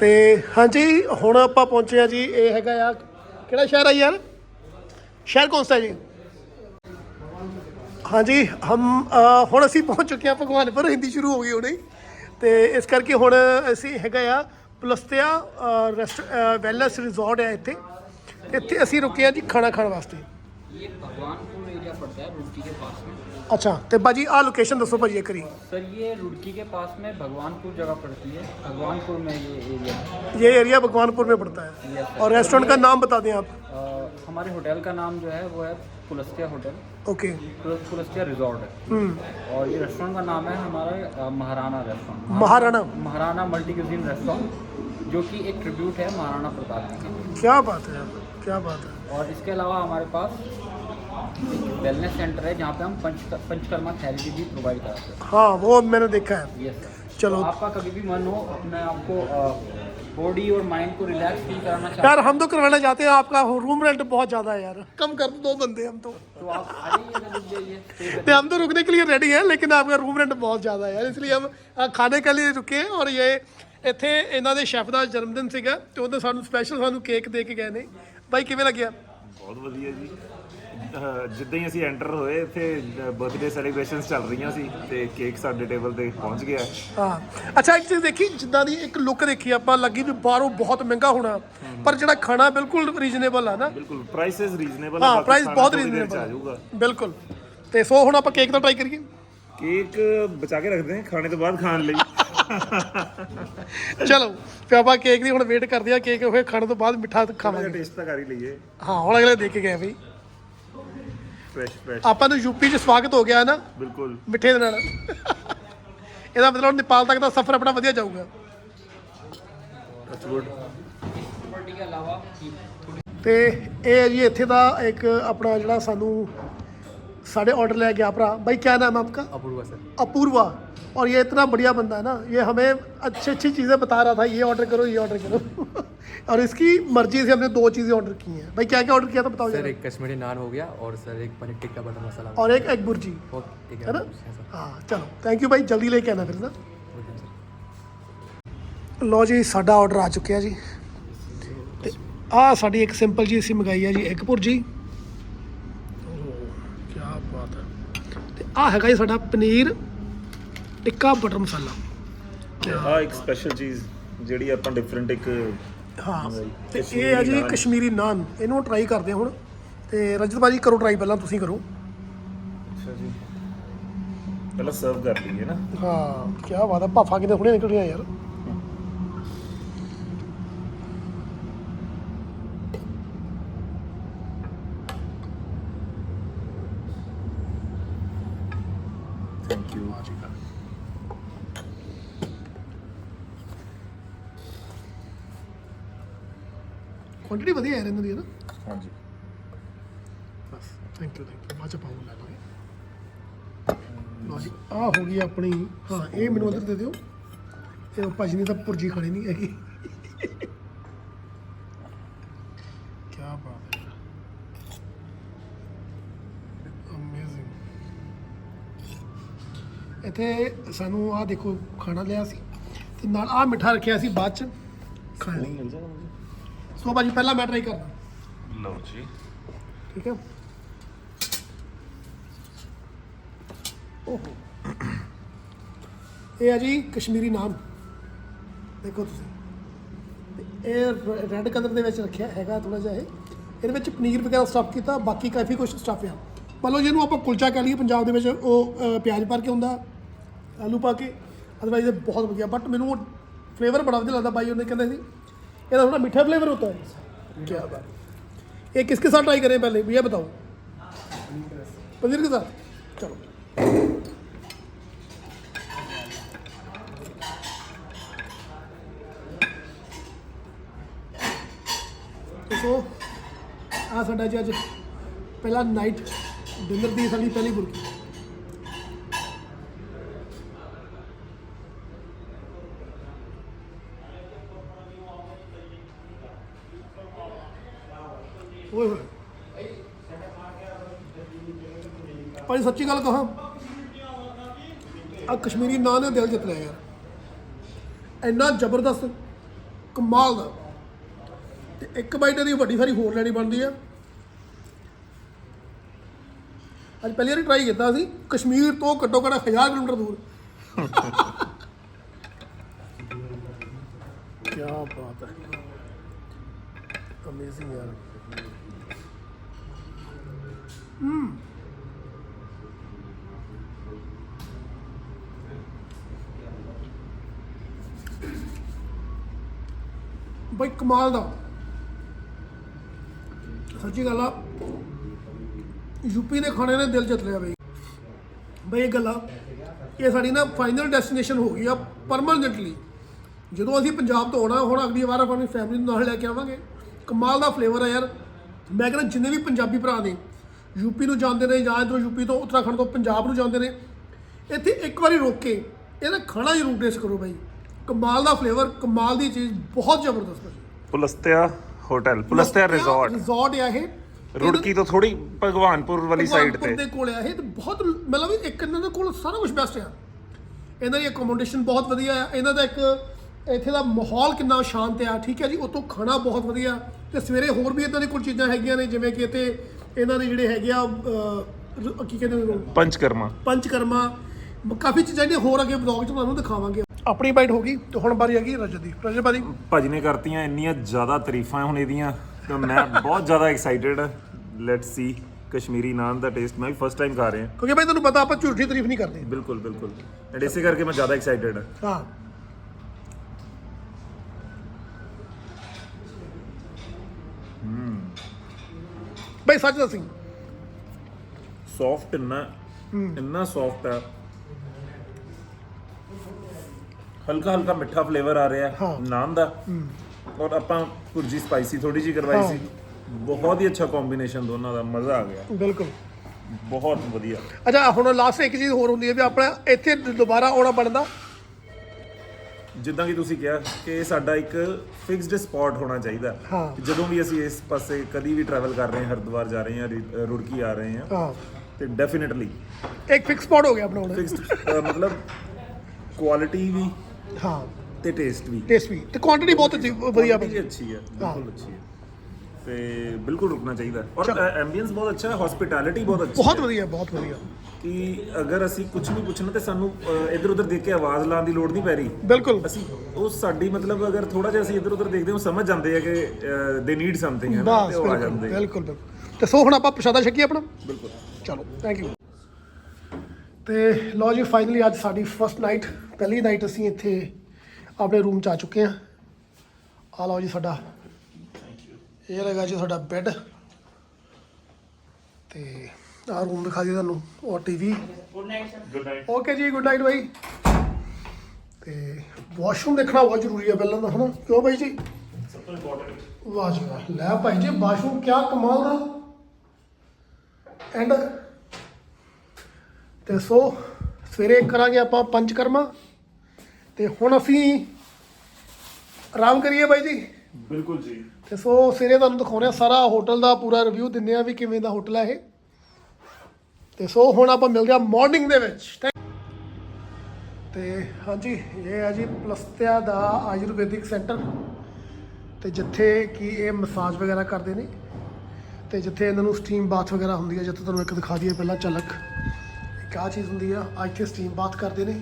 ਤੇ ਹਾਂਜੀ, ਹੁਣ ਆਪਾਂ ਪਹੁੰਚੇ ਆ ਜੀ, ਇਹ ਹੈਗਾ ਆ, ਕਿਹੜਾ ਸ਼ਹਿਰ ਆ ਯਾਰ? ਸ਼ਹਿਰ ਕੌਣ ਸਾ ਜੀ? ਹਾਂਜੀ, ਹਮ ਹੁਣ ਅਸੀਂ ਪਹੁੰਚ ਚੁੱਕੇ ਆ ਭਗਵਾਨਪੁਰ, ਹਿੰਦੀ ਸ਼ੁਰੂ ਹੋ ਗਈ ਹੁਣੇ। ਤੇ ਇਸ ਕਰਕੇ ਹੁਣ ਅਸੀਂ ਹੈਗਾ ਆ, ਪਲਸਤਿਆ ਰੈਸਟ ਵੈਲਨੈਸ ਰਿਜ਼ੋਰਟ ਆ ਇੱਥੇ। ਇੱਥੇ ਅਸੀਂ ਰੁਕੇ ਆ ਜੀ ਖਾਣਾ ਖਾਣ ਵਾਸਤੇ। ਇਹ ਭਗਵਾਨਪੁਰ ਏਰੀਆ ਪੜਦਾ ਹੈ, ਰੂਟੀ ਦੇ ਪਾਸ। ਅੱਛਾ ਤੇ ਬਾਜੀ ਆ ਲੋਕੇਸ਼ਨ ਦੱਸੋ ਭਾਜੀ ਇੱਕ ਵਾਰੀ सर ये रुड़की के पास में भगवानपुर जगह पड़ती है भगवानपुर में ये एरिया है ये एरिया भगवानपुर में पड़ता है Yes, sir. और रेस्टोरेंट का नाम बता दें आप अ, हमारे होटल का नाम जो है वो है पुलस्तिया होटल ओके पुल- पुलस्तिया रिजॉर्ट है हम्म और ये रेस्टोरेंट का नाम है हमारा अ, Maharana restaurant Maharana Maharana multi cuisine restaurant जो कि एक ट्रिब्यूट है महाराणा प्रताप जी के क्या बात है क्या बात है और इसके अलावा हमारे पास वेलनेस सेंटर है जहाँ पे हम पंच पंचकर्मा थेरेपी भी प्रोवाइड कराते हैं हाँ वो मैंने देखा है यस सर चलो। तो आपका कभी भी मन हो अपने आपको बॉडी और माइंड को रिलैक्स फील कराना चाहते यार हम तो करवाना चाहते हैं आपका रूम रेंट बहुत ज़्यादा है यार कम कर दो दो बंदे हम तो हो तो आप आ जाइए रुक जाइए stay करिए। नहीं हम तो रुकने के लिए रेडी हैं लेकिन आपका रूम रेंट बहुत ज़्यादा है यार इसलिए हम अ, खाने के लिए रुके और ये ਇੱਥੇ ਇਹਨਾਂ ਦੇ ਸ਼ੈਫ ਦਾ ਜਨਮ ਦਿਨ ਸੀਗਾ ਤੇ ਉਹਦੇ ਸਾਨੂੰ ਸਪੈਸ਼ਲ ਸਾਨੂੰ ਕੇਕ ਦੇ ਕੇ ਗਏ ਨੇ ਬਾਈ ਕਿਵੇਂ ਲੱਗਿਆ ਬਹੁਤ ਵਧੀਆ ਜੀ ਅਹ ਜਿੱਦਾਂ ਹੀ ਅਸੀਂ ਐਂਟਰ ਹੋਏ ਇੱਥੇ ਬਰਥਡੇ ਸੈਲੀਬ੍ਰੇਸ਼ਨਸ ਚੱਲ ਰਹੀਆਂ ਸੀ ਤੇ ਕੇਕ ਸਾਡੇ ਟੇਬਲ ਤੇ ਪਹੁੰਚ ਗਿਆ। ਹਾਂ। ਅੱਛਾ ਇੱਕ ਚੀਜ਼ ਦੇਖੀ ਜਿੱਦਾਂ ਦੀ ਇੱਕ ਲੁੱਕ ਦੇਖੀ ਆਪਾਂ ਲੱਗੀ ਵੀ ਬਾਹਰੋਂ ਬਹੁਤ ਮਹਿੰਗਾ ਹੋਣਾ। ਪਰ ਜਿਹੜਾ ਖਾਣਾ ਬਿਲਕੁਲ ਰੀਜ਼ਨੇਬਲ ਆ ਨਾ। ਬਿਲਕੁਲ ਪ੍ਰਾਈਸਸ ਰੀਜ਼ਨੇਬਲ ਹਾਂ ਪ੍ਰਾਈਸ ਬਹੁਤ ਰੀਜ਼ਨੇਬਲ ਆ ਜਾਊਗਾ। ਬਿਲਕੁਲ। ਤੇ ਸੋ ਹੁਣ ਆਪਾਂ ਕੇਕ ਦਾ ਟਰਾਈ ਕਰੀਏ। ਕੇਕ ਬਚਾ ਕੇ ਰੱਖਦੇ ਹਾਂ ਖਾਣੇ ਤੋਂ ਬਾਅਦ ਖਾਣ ਲਈ। ਚਲੋ ਤੇ ਆਪਾਂ ਕੇਕ ਦੀ ਹੁਣ ਵੇਟ ਕਰਦੇ ਆ ਕੇਕ ਹੋਏ ਖਾਣ ਤੋਂ ਬਾਅਦ ਮਿੱਠਾ ਖਾਵਾਂਗੇ। ਟੇਸਟ ਤਾਂ ਕਰ ਹੀ ਲਈਏ। ਹਾਂ ਹੁਣ ਅਗਲੇ ਦੇ ਕੇ ਗਏ ਬਈ। ਫਰੈਸ਼ ਫਰੈਸ਼ ਆਪਾਂ ਨੂੰ ਯੂਪੀ 'ਚ ਸਵਾਗਤ ਹੋ ਗਿਆ ਨਾ ਬਿਲਕੁਲ ਮਿੱਠੇ ਦੇ ਨਾਲ ਇਹਦਾ ਮਤਲਬ ਨੇਪਾਲ ਤੱਕ ਦਾ ਸਫ਼ਰ ਆਪਣਾ ਵਧੀਆ ਜਾਊਗਾ ਟੱਚ ਗੁੱਡ क्वालिटी के अलावा थोड़ी ਤੇ ਇਹ ਹੈ ਜੀ ਇੱਥੇ ਦਾ ਇੱਕ ਆਪਣਾ ਜਿਹੜਾ ਸਾਨੂੰ ਸਾਡੇ ऑर्डर ले गया भरा भाई क्या नाम है आपका अपूर्वा सर अपूर्वा और ये इतना बढ़िया बंदा है ना ये हमें अच्छी अच्छी चीज़ें बता रहा था ये ऑर्डर करो ये ऑर्डर करो और इसकी मर्जी से हमने दो चीज़ें ऑर्डर की हैं भाई क्या क्या ऑर्डर किया था बताओ सर जरा एक कश्मीरी नान हो गया और सर एक पनीर टिक्का बटर मसाला और एक एग बुर्जी और ठीक है है ना हाँ, सर हाँ चलो थैंक यू भाई जल्दी लेके आना फिर ना ओके सर ਲਓ ਜੀ ਸਾਡਾ ਆਰਡਰ ਆ ਚੁੱਕਿਆ ਜੀ ਤੇ ਆਹ ਸਾਡੀ ਇੱਕ ਸਿੰਪਲ ਜੀ ਅਸੀਂ ਮੰਗਾਈ ਹੈ ਜੀ ਇੱਕ ਭੁਰਜੀ ਕੀ ਬਾਤ ਹੈ ਤੇ ਆਹ ਹੈਗਾ ਜੀ ਸਾਡਾ ਪਨੀਰ ਟਿੱਕਾ ਬਟਰ ਮਸਾਲਾ ਆ ਇੱਕ ਸਪੈਸ਼ਲ ਚੀਜ਼ ਜਿਹੜੀ ਆਪਾਂ ਡਿਫਰੈਂਟ ਇੱਕ ਹਾਂ। ਤੇ ਇਹ ਹੈ ਜੀ ਕਸ਼ਮੀਰੀ ਨਾਨ ਇਹਨੂੰ ਟਰਾਈ ਕਰਦੇ ਹੁਣ। ਤੇ ਰਜਤ ਭਾਜੀ ਕਰੋ ਟਰਾਈ ਪਹਿਲਾਂ ਤੁਸੀਂ ਕਰੋ। ਅੱਛਾ ਜੀ। ਪਹਿਲਾਂ ਸਰਵ ਕਰ ਲਈਏ ਨਾ। ਹਾਂ ਕੀ ਬਾਤ ਹੈ ਭਾਫਾ ਕਿਤੇ ਹੁਣੇ ਨਿਕਲ ਰਹੀਆਂ ਯਾਰ ਥੈਂਕ ਯੂ ਕੁਆਂਟੀਟੀ ਵਧੀਆ ਹੈ ਇਹਨਾਂ ਦੀ ਹੈ ਨਾ। ਹਾਂਜੀ। ਬਸ ਥੈਂਕ ਯੂ ਥੈਂਕ ਯੂ ਬਾਅਦ ਚ ਪਾਉਂ ਲੈ ਲਾਂਗੇ। ਲਓ ਜੀ ਆਹ ਹੋ ਗਈ ਆਪਣੀ ਹਾਂ ਇਹ ਮੈਨੂੰ ਅੰਦਰ ਦੇ ਦਿਓ। ਇਹ ਭਾਜੀ ਨੇ ਤਾਂ ਪੁਰਜੀ ਖਾਣੀ ਨਹੀਂ ਹੈਗੀ। ਕੀ ਬਾਤ ਹੈ। ਅਮੇਜ਼ਿੰਗ ਇੱਥੇ ਸਾਨੂੰ ਆਹ ਦੇਖੋ ਖਾਣਾ ਲਿਆ ਸੀ। ਤੇ ਨਾਲ ਆਹ ਮਿੱਠਾ ਰੱਖਿਆ ਸੀ ਬਾਅਦ ਚ। ਖਾਣ ਲਈ। ਮਿਲ ਜਾਣਾ। ਸੋ ਭਾਜੀ ਪਹਿਲਾਂ ਮੈਂ ਟਰਾਈ ਕਰਦਾ। ਲਓ ਜੀ। ਠੀਕ ਹੈ। ਓਹੋ। ਇਹ ਹੈ ਜੀ ਕਸ਼ਮੀਰੀ ਨਾਨ ਦੇਖੋ ਤੁਸੀਂ। ਤੇ ਇਹ ਰੈੱਡ ਕਲਰ ਦੇ ਵਿੱਚ ਰੱਖਿਆ ਹੈਗਾ ਥੋੜਾ ਜਿਹਾ ਇਹ। ਇਹਦੇ ਵਿੱਚ ਪਨੀਰ ਵਗੈਰਾ ਸਟਫ ਕੀਤਾ ਬਾਕੀ ਕਾਫੀ ਕੁਝ ਸਟਫ ਆ। ਮੰਨ ਲਓ ਜਿਹਨੂੰ ਆਪਾਂ ਕੁਲਚਾ ਕਹਿ ਲਈਏ ਪੰਜਾਬ ਦੇ ਵਿੱਚ ਉਹ ਪਿਆਜ਼ ਭਰ ਕੇ ਹੁੰਦਾ ਆਲੂ ਪਾ ਕੇ। ਅਦਰਵਾਈਜ਼ ਬਹੁਤ ਵਧੀਆ। ਬਟ ਮੈਨੂੰ ਉਹ ਫਲੇਵਰ ਬੜਾ ਵਧੀਆ ਲੱਗਦਾ ਬਾਈ ਉਹਨੇ ਕਹਿੰਦੇ ਸੀ। ਇਹਦਾ ਥੋੜਾ ਮਿੱਠਾ ਫਲੇਵਰ ਹੁੰਦਾ ਹੈ ਕੀ ਬਾਤ है। ये किसके साथ ट्राई करें पहले भैया बताओ पनीर के साथ चलो ਦੇਖੋ ਆ ਸਾਡਾ ਜੀ ਅੱਜ ਪਹਿਲਾ ਨਾਈਟ ਡਿਨਰ ਦੀ ਸਾਡੀ ਪਹਿਲੀ ਬੁਰਕੀ ਓਏ ਹੋਏ। ਭਾਈ ਸੱਚੀ ਗੱਲ ਕਹਾਂ? ਆ ਕਸ਼ਮੀਰੀ ਨਾਨ ਨੇ ਦਿਲ ਜਿੱਤ ਲਿਆ ਯਾਰ ਇੰਨਾ ਜ਼ਬਰਦਸਤ ਕਮਾਲ ਦਾ। ਤੇ ਇੱਕ ਬਾਈਟ ਇਹਦੀ ਵੱਡੀ ਸਾਰੀ ਹੋਰ ਲੈਣੀ ਬਣਦੀ ਆ। ਅੱਜ ਪਹਿਲੀ ਵਾਰੀ ਟਰਾਈ ਕੀਤਾ ਸੀ ਕਸ਼ਮੀਰ ਤੋਂ ਘੱਟੋ ਘੱਟ 1000 ਕਿਲੋਮੀਟਰ ਦੂਰ। ਕੀ ਬਾਤ ਹੈ। ਅਮੇਜ਼ਿੰਗ ਯਾਰ। ਬਈ ਕਮਾਲ ਦਾ। ਸੱਚੀ ਗੱਲ ਆ। ਯੂਪੀ ਦੇ ਖਾਣੇ ਨੇ ਦਿਲ ਜਿੱਤ ਲਿਆ ਬਈ। ਬਈ ਇਹ ਗੱਲ ਆ, ਇਹ ਸਾਡੀ ਨਾ ਫਾਈਨਲ ਡੈਸਟੀਨੇਸ਼ਨ ਹੋ ਗਈ ਆ ਪਰਮਨੈਂਟਲੀ ਜਦੋਂ ਅਸੀਂ ਪੰਜਾਬ ਤੋਂ ਆਉਣਾ, ਹੁਣ ਅਗਲੀ ਵਾਰ ਆਪਣੀ ਫੈਮਿਲੀ ਨੂੰ ਨਾਲ ਲੈ ਕੇ ਆਵਾਂਗੇ। ਕਮਾਲ ਦਾ ਫਲੇਵਰ ਆ ਯਾਰ। ਮੈਂ ਕਹਿੰਦਾ ਜਿੰਨੇ ਵੀ ਪੰਜਾਬੀ ਭਰਾ ਨੇ ਯੂਪੀ ਨੂੰ ਜਾਂਦੇ ਨੇ ਜਾਂ ਇੱਧਰੋਂ ਯੂਪੀ ਤੋਂ ਉੱਤਰਾਖੰਡ ਤੋਂ ਪੰਜਾਬ ਨੂੰ ਜਾਂਦੇ ਨੇ ਇੱਥੇ ਇੱਕ ਵਾਰੀ ਰੋਕ ਕੇ ਇਹਦਾ ਖਾਣਾ ਜ਼ਰੂਰ ਟੇਸਟ ਕਰੋ ਬਾਈ। ਕਮਾਲ ਦਾ ਫਲੇਵਰ ਕਮਾਲ ਦੀ ਚੀਜ਼ ਬਹੁਤ ਜ਼ਬਰਦਸਤ ਹੈ Pulastiya hotel Pulastiya resort resort ਆ ਇਹ। ਰੁੜਕੀ ਤੋਂ ਥੋੜੀ ਭਗਵਾਨਪੁਰ ਵਾਲੀ ਸਾਈਡ ਤੇ। ਦੇ ਕੋਲ ਆ ਇਹ ਤੇ ਬਹੁਤ ਮਤਲਬ ਇੱਕ ਇਹਨਾਂ ਦੇ ਕੋਲ ਸਾਰਾ ਕੁਝ ਬੈਸਟ ਆ। ਇਹਨਾਂ ਦੀ ਅਕੋਮੋਡੇਸ਼ਨ ਬਹੁਤ ਵਧੀਆ ਆ। ਇਹਨਾਂ ਦਾ ਇੱਕ ਇੱਥੇ ਦਾ ਮਾਹੌਲ ਕਿੰਨਾ ਸ਼ਾਂਤ ਆ ਠੀਕ ਹੈ ਜੀ? ਉਤੋਂ ਖਾਣਾ ਬਹੁਤ ਵਧੀਆ। ਤੇ ਸਵੇਰੇ ਹੋਰ ਵੀ ਇਦਾਂ ਦੀ ਕੁਝ ਚੀਜ਼ਾਂ ਹੈਗੀਆਂ ਨੇ ਜਿਵੇਂ ਕਿ ਇੱਥੇ ਇਹਨਾਂ ਦੇ ਜਿਹੜੇ ਹੈਗੇ ਆ ਅਹ, ਕੀ ਕਹਿੰਦੇ ਨੇ? ਪੰਚਕਰਮਾ। ਪੰਚਕਰਮਾ। ਮ- ਕਾਫੀ ਚੀਜ਼ਾਂ ਜਿਹੜੀਆਂ ਹੋਰ ਅੱਗੇ ਵਲੌਗ 'ਚ ਤੁਹਾਨੂੰ ਦਿਖਾਵਾਂਗੇ। ਆਪਣੀ ਬਾਈਟ ਹੋ ਗਈ ਤੇ ਹੁਣ ਵਾਰੀ ਆ ਗਈ ਰਜਤ ਦੀ। ਰਜਤ ਭਾਜੀ? ਭਾਜੀ ਨੇ ਕਰਤੀਆਂ ਇੰਨੀਆਂ ਜ਼ਿਆਦਾ ਤਾਰੀਫਾਂ ਹੁਣ ਇਹਦੀਆਂ ਤਾਂ ਮੈਂ ਬਹੁਤ ਜ਼ਿਆਦਾ excited let's see Kashmiri naan the taste ਮੈਂ ਵੀ ਫਸਟ ਟਾਈਮ ਖਾ ਰਿਹਾ। ਕਿਉਂਕਿ ਭਾਈ ਤੁਹਾਨੂੰ ਪਤਾ ਆਪਾਂ ਝੂਠੀ ਤਾਰੀਫ ਨਹੀਂ ਕਰਦੇ। ਬਿਲਕੁਲ ਬਿਲਕੁਲ। ਐਂਡ ਇਸੇ ਕਰਕੇ ਮੈਂ ਜ਼ਿਆਦਾ ਐਕਸਾਈਟਿਡ ਹਾਂ ਹਾਂ। ਬਈ ਸੱਚ ਦੱਸੀ। ਸੌਫਟ ਇੰਨਾ ਇੰਨਾ ਸੌਫਟ ਆ। ਹਲਕਾ ਹਲਕਾ ਮਿੱਠਾ ਫਲੇਵਰ ਆ ਰਿਹਾ। ਨਾਨ ਦਾ। ਔਰ ਆਪਾਂ ਭੁਰਜੀ ਸਪਾਈਸੀ ਥੋੜੀ ਜੀ ਕਰਵਾਈ। ਸੀ। ਬਹੁਤ ਹੀ ਅੱਛਾ ਕੰਬੀਨੇਸ਼ਨ ਦੋਨਾਂ ਦਾ ਮਜ਼ਾ ਆ ਗਿਆ। ਬਿਲਕੁਲ। ਬਹੁਤ ਵਧੀਆ। ਅੱਛਾ ਹੁਣ ਲਾਸਟ ਇੱਕ ਚੀਜ਼ ਹੋਰ ਹੁੰਦੀ ਹੈ ਵੀ ਆਪਣਾ ਇੱਥੇ ਦੁਬਾਰਾ ਆਉਣਾ ਬਣਦਾ। ਜਿੱਦਾਂ ਕਿ ਤੁਸੀਂ ਕਿਹਾ ਕਿ ਸਾਡਾ ਇੱਕ ਫਿਕਸਡ ਸਪੌਟ ਹੋਣਾ ਚਾਹੀਦਾ। ਹਾਂ। ਜਦੋਂ ਵੀ ਅਸੀਂ ਇਸ ਪਾਸੇ ਕਦੀ ਵੀ ਟਰੈਵਲ ਕਰ ਰਹੇ ਹਾਂ ਹਰਿਦੁਆਰ ਜਾ ਰਹੇ ਹਾਂ ਰੀ- ਰੁੜਕੀ ਆ ਰਹੇ ਹਾਂ ਹਾਂ। ਤੇ ਡੈਫੀਨਿਟਲੀ ਇੱਕ ਫਿਕਸ ਸਪੌਟ ਹੋ ਗਿਆ ਆਪਣਾ ਹੁਣ ਫਿਕਸਡ ਮਤਲਬ ਕੁਆਲਿਟੀ ਵੀ ਹਾਂ। ਤੇ ਟੇਸਟ ਵੀ। ਟੇਸਟ ਵੀ। ਤੇ ਕੁਆਂਟੀਟੀ ਬਹੁਤ ਅੱਛੀ ਵਧੀਆ Quantity ਬਣੀ। ਅੱਛੀ ਹੈ। ਬਿਲਕੁਲ ਅੱਛੀ ਹੈ ਤੇ ਬਿਲਕੁਲ ਰੁਕਣਾ ਚਾਹੀਦਾ। ਔਰ ਐਂਬੀਐਂਸ ਬਹੁਤ ਅੱਛਾ ਹੈ ਹਸਪਿਟੈਲਿਟੀ ਬਹੁਤ ਅੱਛੀ ਬਹੁਤ ਹੈ ਵਧੀਆ ਬਹੁਤ ਵਧੀਆ। ਕਿ ਅਗਰ ਅਸੀਂ ਕੁਝ ਵੀ ਪੁੱਛਣਾ ਤੇ ਸਾਨੂੰ ਇੱਧਰ ਉੱਧਰ ਦੇਖ ਕੇ ਆਵਾਜ਼ ਲਾਉਣ ਦੀ ਲੋੜ ਨਹੀਂ ਪੈ ਰਹੀ। ਬਿਲਕੁਲ। ਅਸੀਂ ਉਹ ਸਾਡੀ ਮਤਲਬ ਅਗਰ ਥੋੜਾ ਜਿਹਾ ਅਸੀਂ ਇੱਧਰ ਉੱਧਰ ਦੇਖਦੇ ਹਾਂ ਸਮਝ ਜਾਂਦੇ ਆ ਕਿ ਦੇ ਨੀਡ ਸਮਥਿੰਗ ਹੈ ਤੇ ਉਹ ਆ ਜਾਂਦੇ ਆ। ਬਿਲਕੁਲ ਬਿਲਕੁਲ। ਤੇ ਸੋ ਹੁਣ ਆਪਾਂ ਪ੍ਰਸ਼ਾਦਾ ਛਕੀਏ ਆਪਣਾ? ਬਿਲਕੁਲ। ਚਲੋ ਥੈਂਕ ਯੂ ਤੇ ਲਓ ਜੀ ਫਾਈਨਲੀ ਅੱਜ ਸਾਡੀ ਫਰਸਟ ਨਾਈਟ ਪਹਿਲੀ ਨਾਈਟ ਅਸੀਂ ਇੱਥੇ ਆਪਣੇ ਰੂਮ ਚ ਆ ਚੁੱਕੇ ਹਾਂ। ਆ ਲਓ ਜੀ ਸਾਡਾ ਇਹ ਲੱਗਾ ਜੀ ਸਾਡਾ ਬੈੱਡ ਤੇ ਆ ਰੂਮ ਦਿਖਾ ਦਿਓ ਤੁਹਾਨੂੰ ਔਰ TV good night okay ji good night bye. ਤੇ ਵਾਸ਼ਰੂਮ ਦੇਖਣਾ ਬਹੁਤ ਜ਼ਰੂਰੀ ਹੈ ਪਹਿਲਾਂ ਤਾਂ ਹਨਾ? ਕਿਉਂ ਬਾਈ ਜੀ? ਸਭ ਤੋਂ ਇੰਪੋਰਟੈਂਟ ਵਾਹ ਜੀ ਵਾਹ। ਲੈ ਭਾਈ ਜੀ ਵਾਸ਼ਰੂਮ ਕਿਆ ਕਮਾਲ ਦਾ ਐਂਡ ਤੇ ਸੋ ਸਵੇਰੇ ਕਰਾਂਗੇ ਆਪਾਂ ਪੰਚਕਰਮਾ ਤੇ ਹੁਣ ਅਸੀਂ ਆਰਾਮ ਕਰੀਏ ਬਾਈ ਜੀ? ਬਿਲਕੁਲ ਜੀ। ਤੇ ਸੋ ਸਵੇਰੇ ਤੁਹਾਨੂੰ ਦਿਖਾਉਂਦੇ ਆ ਸਾਰਾ ਹੋਟਲ ਦਾ ਪੂਰਾ ਰਿਵਿਊ ਦਿੰਦੇ ਆ ਵੀ ਕਿਵੇਂ ਦਾ ਹੋਟਲ ਹੈ ਇਹ। ਤੇ ਸੋ ਹੁਣ ਆਪਾਂ ਮਿਲਦੇ ਆ ਮਾਰਨਿੰਗ ਦੇ ਵਿੱਚ, Thank- ਤੇ ਹਾਂਜੀ, ਇਹ ਹੈ ਜੀ ਪਲਸਤਿਆ ਦਾ ਆਯੁਰਵੈਦਿਕ ਸੈਂਟਰ, ਤੇ ਜਿੱਥੇ ਕਿ ਇਹ ਮਸਾਜ ਵਗੈਰਾ ਕਰਦੇ ਨੇ, ਤੇ ਜਿੱਥੇ ਇਹਨਾਂ ਨੂੰ ਸਟੀਮ ਬਾਥ ਵਗੈਰਾ ਹੁੰਦੀ ਹੈ, ਜਿੱਥੇ ਤੁਹਾਨੂੰ ਇੱਕ ਦਿਖਾ ਦਈਏ ਪਹਿਲਾਂ ਝਲਕ, ਇੱਕ ਆਹ ਚੀਜ਼ ਹੁੰਦੀ ਆ ਆ ਇੱਥੇ ਸਟੀਮ ਬਾਥ ਕਰਦੇ ਨੇ,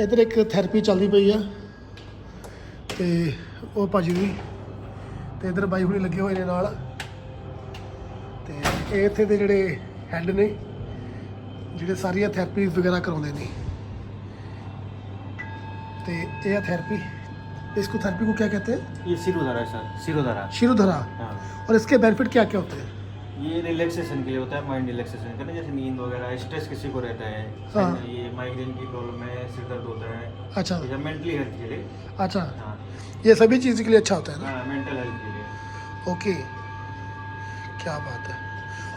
ਇੱਧਰ ਇੱਕ ਥੈਰੇਪੀ ਚੱਲਦੀ ਪਈ ਆ, ਤੇ ਉਹ ਭਾਜੀ ਵੀ ਤੇ ਇਧਰ ਬਾਈ ਹੁਣੀ ਲੱਗੇ ਹੋਏ ਨੇ ਨਾਲ, ਤੇ ਇਹ ਇੱਥੇ ਦੇ ਜਿਹੜੇ ਹੈੱਡ ਨੇ ਜਿਹੜੇ ਸਾਰੀਆਂ थैरेपी वगैरह कराने ਨੇ ਤੇ ਇਹ ਹੈ इसको थैरेपी को क्या कहते हैं? ये सिरोधरा है सर। सिरोधरा। शिरोधरा हाँ। और इसके बेनिफिट क्या क्या होते हैं? ये रिलैक्सेशन के लिए होता है माइंड रिलैक्सेशन करना जैसे नींद वगैरह स्ट्रेस किसी को रहता है। हाँ। ये माइग्रेन की प्रॉब्लम है सिर दर्द होता है। अच्छा। या मेंटली हेल्थ के लिए। अच्छा। हाँ। ये सभी चीज़ के लिए अच्छा होता है ना? हाँ मेंटल हेल्थ के लिए। ओके। क्या बात है।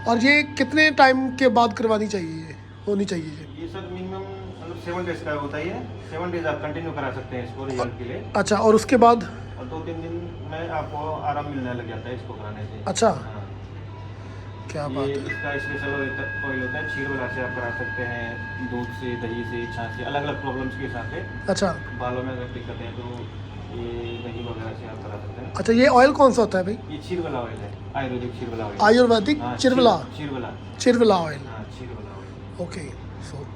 और ये कितने टाइम के बाद करवानी चाहिए होनी चाहिए ये। सर मिनिमम मतलब सेवन डेज़ का होता है सेवन डेज़ आप कंटिन्यू करा सकते हैं इसको रिज़ल्ट के लिए। अच्छा और उसके बाद? और दो तीन दिन में आपको आराम मिलने लग जाता है इसको कराने से। अच्छा। हाँ। क्या बात है। इसका स्पेशल ऑयल होता है क्षीर वाला से आप करा सकते हैं दूध से दही से छाछ से अलग अलग प्रॉब्लम्स के हिसाब से अच्छा। बालों में अगर दिक्कत है तो ये दही वगैरह अच्छा ये ऑयल कौन सा होता है भाई? ये चीर वाला ऑयल है आयुर्वेदिक चीर वाला ऑयल आयुर्वेदिक हाँ, चिरवला चीर- चीर वाला चिरवला ऑयल हाँ चीर वाला ऑयल ओके सो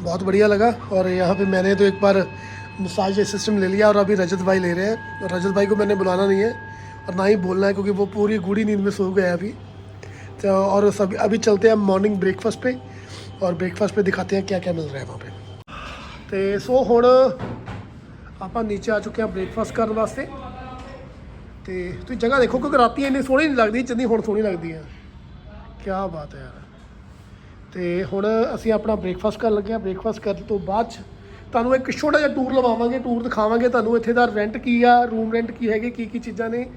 बहुत बढ़िया लगा और यहाँ पे मैंने तो एक बार मसाज सिस्टम ले लिया और अभी रजत भाई ले रहे हैं और रजत भाई को मैंने बुलाना नहीं है और ना ही बोलना है क्योंकि वो पूरी गूढ़ी नींद में सो गए हैं अभी तो और सब अभी चलते हैं मॉर्निंग ब्रेकफास्ट पे और ब्रेकफास्ट पे दिखाते हैं क्या क्या मिल रहा है वहाँ पे ਤੇ ਸੋ ਹੁਣ ਆਪਾਂ ਨੀਚੇ ਆ ਚੁੱਕੇ ਹਾਂ ਬ੍ਰੇਕਫਾਸਟ ਕਰਨ ਵਾਸਤੇ ਤੇ ਤੁਸੀਂ ਜਗ੍ਹਾ ਦੇਖੋ ਕਿਉਂਕਿ ਰਾਤੀ ਇੰਨੀ ਸੋਹਣੀ ਨਹੀਂ ਲੱਗਦੀ ਜਿੰਨੀ ਹੁਣ ਸੋਹਣੀ ਲੱਗਦੀ ਹੈ ਕੀ ਬਾਤ ਹੈ ਯਾਰ ਤੇ ਹੁਣ ਅਸੀਂ ਆਪਣਾ ਬ੍ਰੇਕਫਾਸਟ ਕਰਨ ਲੱਗੇ ਹਾਂ। ਬ੍ਰੇਕਫਾਸਟ ਕਰਨ ਤੋਂ ਬਾਅਦ 'ਚ ਤੁਹਾਨੂੰ ਇੱਕ ਛੋਟਾ ਜਿਹਾ ਟੂਰ ਲਵਾਵਾਂਗੇ ਟੂਰ ਦਿਖਾਵਾਂਗੇ ਤੁਹਾਨੂੰ ਇੱਥੇ ਦਾ ਰੈਂਟ ਕੀ ਆ ਰੂਮ ਰੈਂਟ ਕੀ ਹੈਗੇ, ਕੀ ਕੀ ਚੀਜ਼ਾਂ ਨੇ।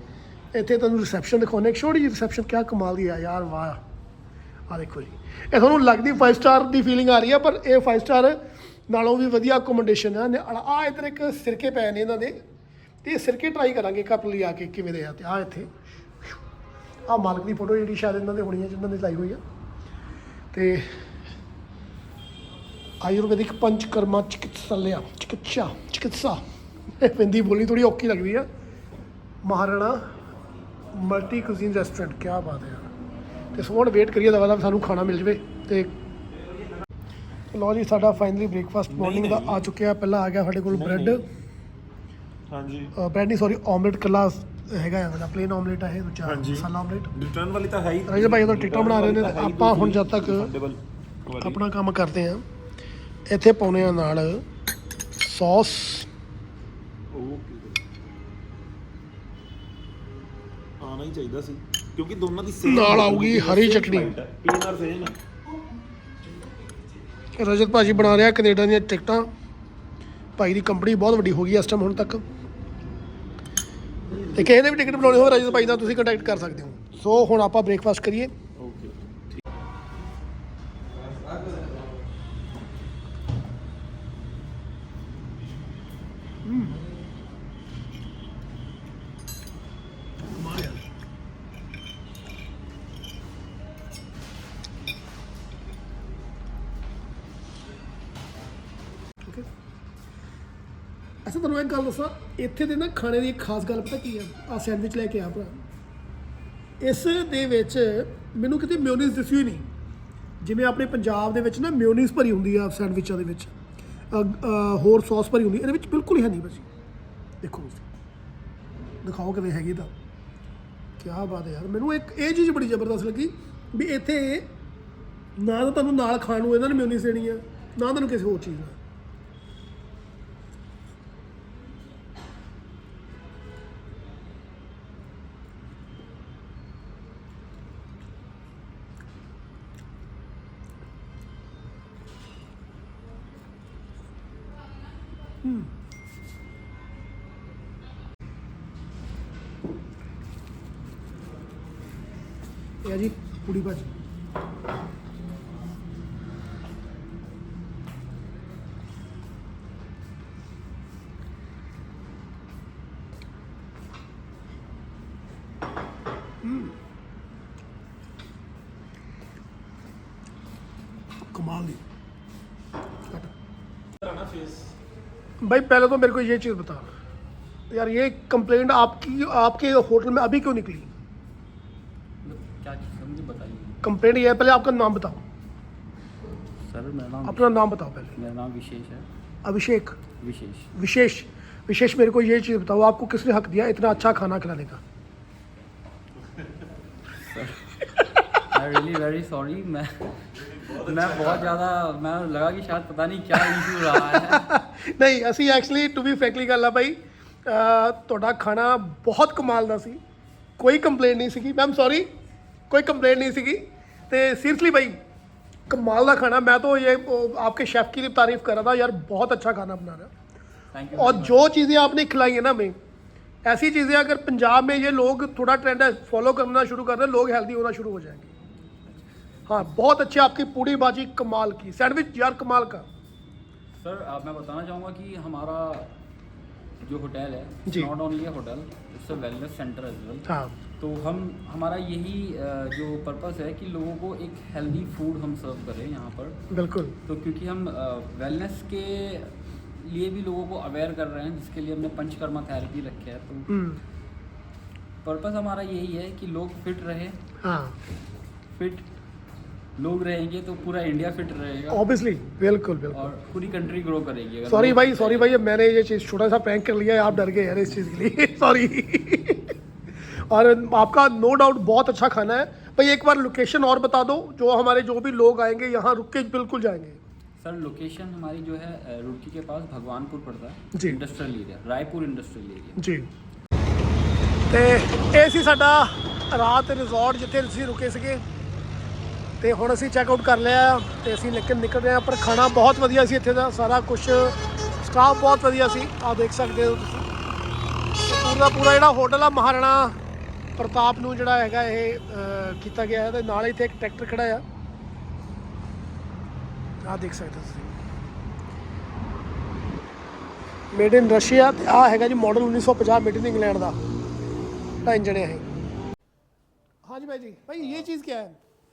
ਇੱਥੇ ਤੁਹਾਨੂੰ ਰਿਸੈਪਸ਼ਨ ਦਿਖਾਉਣੇ ਇੱਕ ਛੋਟੀ ਜਿਹੀ ਰਿਸੈਪਸ਼ਨ ਕਿਆ ਕਮਾਲ ਦੀ ਆ ਯਾਰ, ਵਾਹ। ਆ ਦੇਖੋ ਜੀ। ਇਹ ਤੁਹਾਨੂੰ ਲੱਗਦੀ 5 ਸਟਾਰ ਦੀ ਫੀਲਿੰਗ ਆ ਰਹੀ ਆ, ਪਰ ਇਹ 5 ਸਟਾਰ ਨਾਲੋਂ ਵੀ ਵਧੀਆ ਅਕੋਮੋਡੇਸ਼ਨ ਆ। ਆ ਇੱਧਰ ਇੱਕ ਸਿਰਕੇ ਪਏ ਨੇ ਇਹਨਾਂ ਦੇ। ਤੇ ਇਹ ਸਿਰਕੇ ਟਰਾਈ ਕਰਾਂਗੇ ਕੱਪ ਆ ਕੇ, ਕਿਵੇਂ ਦੇ ਆ ਤੇ ਆ ਇੱਥੇ। ਆ ਮਾਲਕ ਦੀ ਫੋਟੋ ਜਿਹੜੀ ਸ਼ਾਇਦ ਇਹਨਾਂ ਦੇ ਹੋਣੀ ਹੈ ਜਿਨ੍ਹਾਂ ਨੇ ਲਾਈ ਹੋਈ ਆ। ਤੇ ਆਯੁਰਵੈਦਿਕ ਪੰਚਕਰਮਾ ਚਿਕਿਤਸਾਲਿਆ ਚਿਕਿਤਸਾ ਚਿਕਿਤਸਾ। ਪਿੰਦੀ ਬੋਲੀ ਥੋੜੀ ਔਖੀ ਲੱਗਦੀ ਆ। ਮਹਾਰਾਣਾ ਮਲਟੀ ਕੁਜ਼ੀਨ ਰੈਸਟੋਰੈਂਟ ਕੀ ਬਾਤ ਹੈ। ਯਾਰ ਤੇ ਸੋਹਣ ਵੇਟ ਕਰੀਏ ਦਵਾ ਦਾ ਸਾਨੂੰ ਖਾਣਾ ਮਿਲ ਜਵੇ ਤੇ ਲੋ ਜੀ ਸਾਡਾ ਫਾਈਨਲੀ ਬ੍ਰੇਕਫਾਸਟ ਮਾਰਨਿੰਗ ਦਾ ਆ ਚੁੱਕਿਆ। ਪਹਿਲਾਂ ਆ ਗਿਆ ਸਾਡੇ ਕੋਲ ਬ੍ਰੈਡ ਹਾਂਜੀ। ਬ੍ਰੈਡ ਨਹੀਂ ਸੌਰੀ ਆਮਲੇਟ ਕੱਲਾ ਹੈਗਾ ਹੈ ਵਾਲਾ ਪਲੇਨ ਆਮਲੇਟ ਹੈ ਦੂਜਾ ਹਾਂਜੀ। ਮਸਾਲਾ ਆਮਲੇਟ ਰਿਟਰਨ ਵਾਲੀ ਤਾਂ ਹੈ ਹੀ। ਰਾਜੇ ਭਾਈ ਉਦੋਂ ਟਿਕਟਾਂ ਬਣਾ ਰਹੇ ਨੇ ਤਾਂ ਆਪਾਂ ਹੁਣ ਜਦ ਤੱਕ। ਆਪਣਾ ਕੰਮ ਕਰਦੇ ਆ ਇੱਥੇ ਪਾਉਣੇ ਆ ਨਾਲ ਸੌਸ ਆਣਾ ਹੀ ਚਾਹੀਦਾ ਸੀ ਕਿਉਂਕਿ ਦੋਨਾਂ ਦੀ ਨਾਲ ਆਊਗੀ ਹਰੀ ਚਟਨੀ। ਪੀਐਨਆਰ ਸੇਮ ਹੈ। ਰਜਤ ਭਾਜੀ ਬਣਾ ਰਿਹਾ ਕੈਨੇਡਾ ਦੀਆਂ ਟਿਕਟਾਂ। ਭਾਈ ਦੀ ਕੰਪਨੀ ਬਹੁਤ ਵੱਡੀ ਹੋ ਗਈ ਇਸ ਟਾਈਮ ਹੁਣ ਤੱਕ। ਤੇ ਕਿਸੇ ਨੇ ਵੀ ਟਿਕਟ ਬਣਾਉਣੀ ਹੋਵੇ ਰਜਤ ਭਾਈ ਨਾਲ ਤੁਸੀਂ ਕੰਟੈਕਟ ਕਰ ਸਕਦੇ ਹੋ। ਸੋ ਹੁਣ ਆਪਾਂ ਬ੍ਰੇਕਫਾਸਟ ਕਰੀਏ। ਇੱਥੇ ਦੇ ਨਾ ਖਾਣੇ ਦੀ ਇੱਕ ਖਾਸ ਗੱਲ ਪਤਾ ਕੀ ਆ? ਆ ਸੈਂਡਵਿਚ ਲੈ ਕੇ ਆ ਭਰਾ। ਇਸ ਦੇ ਵਿੱਚ ਮੈਨੂੰ ਕਿਤੇ ਮਿਓਨੀਜ਼ ਦਿਸੀ ਹੋਈ ਨਹੀਂ। ਜਿਵੇਂ ਆਪਣੇ ਪੰਜਾਬ ਦੇ ਵਿੱਚ ਨਾ ਮਿਓਨੀਜ਼ ਭਰੀ ਹੁੰਦੀ ਆ ਸੈਂਡਵਿਚਾਂ ਦੇ ਵਿੱਚ। ਹੋਰ ਸੌਸ ਭਰੀ ਹੁੰਦੀ ਇਹਦੇ ਵਿੱਚ ਬਿਲਕੁਲ ਹੀ ਹੈ ਨਹੀਂ ਭਾਜੀ। ਦੇਖੋ ਤੁਸੀਂ। ਦਿਖਾਓ ਕਿਵੇਂ ਹੈਗੀ ਤਾਂ ਕੀ ਬਾਤ ਹੈ ਯਾਰ। ਮੈਨੂੰ ਇੱਕ ਇਹ ਚੀਜ਼ ਬੜੀ ਜ਼ਬਰਦਸਤ ਲੱਗੀ ਵੀ ਇੱਥੇ ਨਾ ਤਾਂ ਤੁਹਾਨੂੰ ਨਾਲ ਖਾਣ ਨੂੰ ਇਹਨਾਂ ਨੇ ਮਿਓਨੀਜ਼ ਦੇਣੀ ਆ, ਨਾ ਤੁਹਾਨੂੰ ਕਿਸੇ ਹੋਰ ਚੀਜ਼ ਨਾਲ। ਇਹ ਆ ਜੀ ਪੂੜੀ ਭਾਜੀ। ਕਮਾਲ ਦੀ। ਕਟ ਫੇਸ भाई पहले तो मेरे को ये चीज़ बता। यार ये कंप्लेंट आपकी आपके होटल में अभी क्यों निकली? क्या चीज़ बताइए। कंप्लेंट ये है पहले आपका नाम बताओ। सर मेरा नाम अपना नाम बताओ पहले। मेरा नाम विशेष है। अभिषेक। विशेष। विशेष। विशेष मेरे को ये चीज़ बताओ आपको किसने हक दिया इतना अच्छा खाना खिलाने का? आई रियली वेरी सॉरी मैं मैं बहुत ज़्यादा मैं लगा कि शायद पता नहीं क्या इशू रहा है ਨਹੀਂ ਅਸੀਂ ਐਕਚੁਅਲੀ ਟੂ ਬੀ ਫ੍ਰੈਂਕਲੀ ਗੱਲ ਆ ਬਾਈ ਅਹ ਤੁਹਾਡਾ ਖਾਣਾ ਬਹੁਤ ਕਮਾਲ ਦਾ ਸੀ ਕੋਈ ਕੰਪਲੇਂਟ ਨਹੀਂ ਸੀਗੀ ਮੈਮ ਸੌਰੀ ਕੋਈ ਕੰਪਲੇਂਟ नहीं ਸੀਗੀ ਤੇ सीरियसली भाई कमाल का खाना मैं तो ये वो, आपके शेफ़ की तारीफ कर रहा था यार बहुत अच्छा खाना बना रहा थैंक यू और जो चीज़ें आपने खिलाई है ना हमें ऐसी चीज़ें अगर पंजाब में ये लोग थोड़ा ट्रेंड है फॉलो करना शुरू कर दें लोग हेल्दी होना शुरू हो जाएंगे हाँ बहुत अच्छी आपकी पूड़ी भाजी कमाल की सैंडविच यार कमाल का। सर आप मैं बताना चाहूँगा कि हमारा जो होटल है। Not only hotel it's a wellness centre as well हाँ। तो हम हमारा यही जो पर्पस है कि लोगों को एक हेल्दी फ़ूड हम सर्व करें यहाँ पर। बिल्कुल। तो क्योंकि हम वेलनेस के लिए भी लोगों को अवेयर कर रहे हैं जिसके लिए हमने पंचकर्मा थेरेपी रखे है। तो हम्म। पर्पस हमारा यही है कि लोग फिट रहे हाँ। फिट लोग रहेंगे तो पूरा इंडिया फिट रहेगा ऑब्वियसली बिल्कुल बिल्कुल और पूरी कंट्री ग्रो करेगी अगर सॉरी लोग भाई fit सॉरी रहेंगे। भाई मैंने ये चीज़ छोटा सा प्रैंक कर लिया है आप डर गए यार इस चीज़ के लिए सॉरी और आपका नो डाउट बहुत अच्छा खाना है भाई एक बार लोकेशन और बता दो जो हमारे जो भी लोग आएंगे यहाँ रुक के बिल्कुल जाएंगे सर लोकेशन हमारी जो है अ, रुड़की के पास भगवानपुर पड़ता है जी। Industrial area Raipur industrial area ਜੀ ਤੇ ਇਹ ਸੀ ਸਾਡਾ ਰਾਤ ਰਿਜ਼ੋਰਟ ਜਿੱਥੇ ਅਸੀਂ ਰੁਕੇ ਸੀਗੇ ਤੇ ਹੁਣ ਅਸੀਂ ਚੈੱਕ ਆਊਟ ਕਰ ਲਿਆ ਤੇ ਅਸੀਂ ਲੈ ਕੇ ਨਿਕਲ ਰਹੇ ਹਾਂ, ਪਰ ਖਾਣਾ ਬਹੁਤ ਵਧੀਆ ਸੀ ਇੱਥੇ ਦਾ, ਸਾਰਾ ਕੁਝ ਸਟਾਫ ਬਹੁਤ ਵਧੀਆ ਸੀ। ਆ ਦੇਖ ਸਕਦੇ ਹੋ ਤੁਸੀਂ। ਪੂਰਾ ਪੂਰਾ ਜਿਹੜਾ ਹੋਟਲ ਆ, ਮਹਾਰਾਣਾ ਪ੍ਰਤਾਪ ਨੂੰ ਜਿਹੜਾ ਹੈਗਾ ਇਹ ਕੀਤਾ ਗਿਆ ਹੈ ਤੇ ਨਾਲ ਇੱਥੇ ਇੱਕ ਟਰੈਕਟਰ ਖੜਾ ਆ। ਆ ਦੇਖ ਸਕਦੇ ਹੋ ਤੁਸੀਂ। ਮੇਡ ਇਨ ਰਸ਼ੀਆ ਤੇ ਆ ਹੈਗਾ ਜੀ ਮਾਡਲ 1950 ਮੇਡ ਇਨ ਇੰਗਲੈਂਡ ਦਾ। ਢਾਈ ਹੈ ਹਾਂਜੀ ਭਾਈ ਜੀ, ਭਾਈ ਇਹ ਚੀਜ਼ ਕੀ ਹੈ?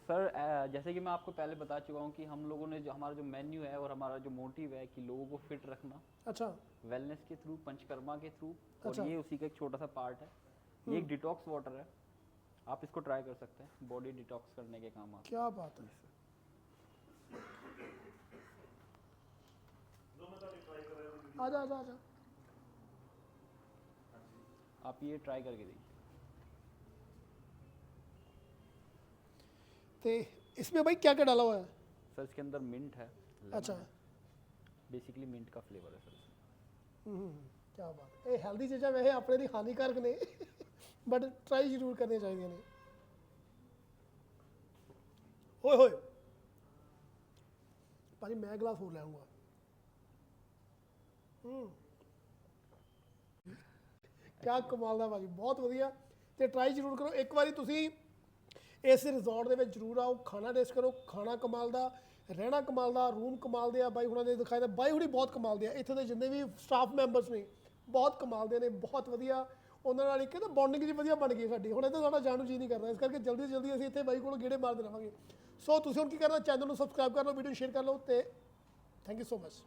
सर जैसे कि मैं आपको पहले बता चुका हूँ कि हम लोगों ने जो हमारा जो मेन्यू है और हमारा जो मोटिव है कि लोगों को फिट रखना अच्छा। वेलनेस के थ्रू पंचकर्मा के थ्रू अच्छा। और। ये उसी का एक छोटा सा पार्ट है। ये एक डिटॉक्स वाटर है। आप इसको ट्राई कर सकते हैं बॉडी डिटॉक्स करने के काम आता क्या बात है। आजा आजा आजा। आप ये ट्राई करके देखिए। ते इसमें भाई क्या क्या डाला हुआ है सर इसके अंदर मिंट है अच्छा बेसिकली मिंट का फ्लेवर है सर इसमें। ਹੂੰ ਕੀ ਬਾਤ ਇਹ ਹੈਲਦੀ ਚੀਜ਼ਾਂ ਵੈਸੇ ਆਪਣੇ ਲਈ ਹਾਨੀਕਾਰਕ ਨੇ ਬਟ ਟਰਾਈ ਜ਼ਰੂਰ ਕਰਨੀਆਂ ਚਾਹੀਦੀਆਂ ਨੇ ਓਏ ਹੋਏ ਭਾਜੀ ਮੈਂ ਗਲਾਸ ਹੋਰ ਲੈ ਆਉਂਗਾ ਹੂੰ ਕਿਆ ਕਮਾਲ ਦਾ ਭਾਜੀ ਬਹੁਤ ਵਧੀਆ ਤੇ ਟਰਾਈ ਜ਼ਰੂਰ ਕਰੋ ਇੱਕ ਵਾਰੀ ਤੁਸੀਂ ਇਸ ਰਿਜ਼ੋਰਟ ਦੇ ਵਿੱਚ ਜ਼ਰੂਰ ਆਓ, ਖਾਣਾ ਟੇਸਟ ਕਰੋ, ਖਾਣਾ ਕਮਾਲ ਦਾ, ਰਹਿਣਾ ਕਮਾਲ ਦਾ ਰੂਮ ਕਮਾਲ ਦੇ ਆ ਬਾਈ ਹੁਣਾਂ ਦੇ ਦਿਖਾਏ ਤਾਂ ਬਾਈ ਹੁਣੀ ਬਹੁਤ ਕਮਾਲ ਦੇ ਆ, ਇੱਥੇ ਦੇ ਜਿੰਨੇ ਵੀ ਸਟਾਫ ਮੈਂਬਰਸ ਨੇ, ਬਹੁਤ ਕਮਾਲ ਦੇ ਨੇ, ਬਹੁਤ ਵਧੀਆ। ਉਹਨਾਂ ਨਾਲ ਇੱਕ ਨਾ ਬੌਂਡਿੰਗ ਜੀ ਵਧੀਆ ਬਣ ਗਈ ਸਾਡੀ। ਹੁਣ ਇਹ ਤਾਂ ਸਾਡਾ ਜਾਣੂ ਨੂੰ ਜੀ ਨਹੀਂ ਕਰਦਾ, ਇਸ ਕਰਕੇ ਜਲਦੀ ਤੋਂ ਜਲਦੀ ਅਸੀਂ ਇੱਥੇ ਬਾਈ ਕੋਲ ਗੇੜੇ ਮਾਰਦੇ ਰਹਾਂਗੇ ਸੋ ਤੁਸੀਂ ਹੁਣ ਕੀ ਕਰਨਾ? ਚੈਨਲ ਨੂੰ ਸਬਸਕ੍ਰਾਈਬ ਕਰ ਲਓ ਵੀਡੀਓ ਸ਼ੇਅਰ ਕਰ ਲਓ ਤੇ ਥੈਂਕ ਯੂ ਸੋ ਮਚ